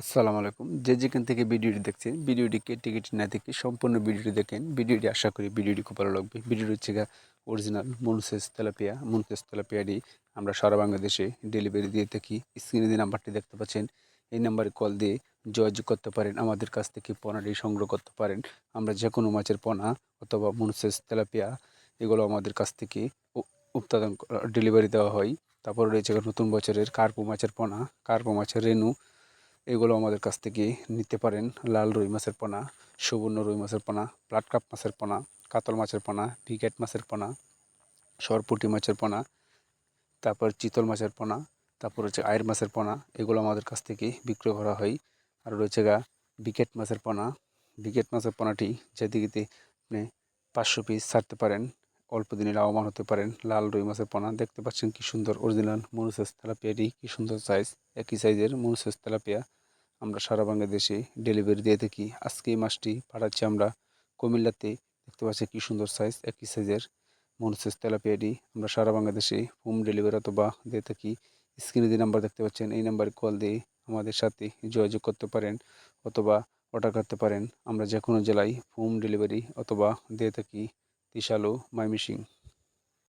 আসসালামু আলাইকুম। যে যেখান থেকে ভিডিওটি দেখছেন ভিডিওটি কেটে কেটে না দেখে সম্পূর্ণ ভিডিওটি দেখেন। ভিডিওটি আশা করি ভিডিওটি খুব ভালো লাগবে। ভিডিওটি হচ্ছে অরিজিনাল মনুসেস তেলাপিয়া মনুসেস তেলাপিয়াটি আমরা সারা বাংলাদেশে ডেলিভারি দিয়ে থাকি। স্ক্রিনে যে নাম্বারটি দেখতে পাচ্ছেন। এই নাম্বারে কল দিয়ে যোগাযোগ করতে পারেন। আমাদের কাছ থেকে পণাটি সংগ্রহ করতে পারেন। আমরা যে কোনো মাছের পণা অথবা মনুসেস তেলাপিয়া এগুলো আমাদের কাছ থেকে উৎপাদন ডেলিভারি দেওয়া হয়। তারপর রয়েছে নতুন বছরের কার্পু মাছের পোনা কার্পু মাছের রেনু এগুলো আমাদের কাছ থেকে নিতে পারেন। লাল রুই মাছের পোনা, সুবর্ণ রুই মাছের পোনা প্লাটকাপ মাছের পোনা, কাতল মাছের পোনা, ভিগেট মাছের পোনা, সরপুটি মাছের পোনা, তারপর চিতল মাছের পোনা, তারপর হচ্ছে আয়ের মাছের পোনা, এগুলো আমাদের কাছ থেকে বিক্রয় করা হয়। আর রয়েছে গা বিকেট মাছের পোনা। বিকেট মাছের পোনাটি যেদিকে আপনি পাঁচশো পিস ছাড়তে পারেন, অল্প দিনে লাভবান হতে পারেন। লাল রুই মাছের পোনা, দেখতে পাচ্ছেন কি সুন্দর অরিজিনাল মনুসেস তেলাপিয়াটি, কি সুন্দর সাইজ একই সাইজের মনুসেস তেলাপিয়া। আমরা সারা বাংলাদেশে ডেলিভারি দিয়ে থাকি। আজকে এই মাছটি পাঠাচ্ছি আমরা কুমিল্লাতে। দেখতে পাচ্ছি কি সুন্দর সাইজ একই সাইজের মনুসেস তেলাপিয়াটি। আমরা সারা বাংলাদেশে হোম ডেলিভারি অথবা দিয়ে থাকি। স্ক্রিনে যে নাম্বার দেখতে পাচ্ছেন, এই নাম্বারে কল দিয়ে আমাদের সাথে যোগাযোগ করতে পারেন অথবা অর্ডার করতে পারেন। আমরা যে কোনো জেলায় হোম ডেলিভারি অথবা দিয়ে থাকি তিশালু মাইমিসিং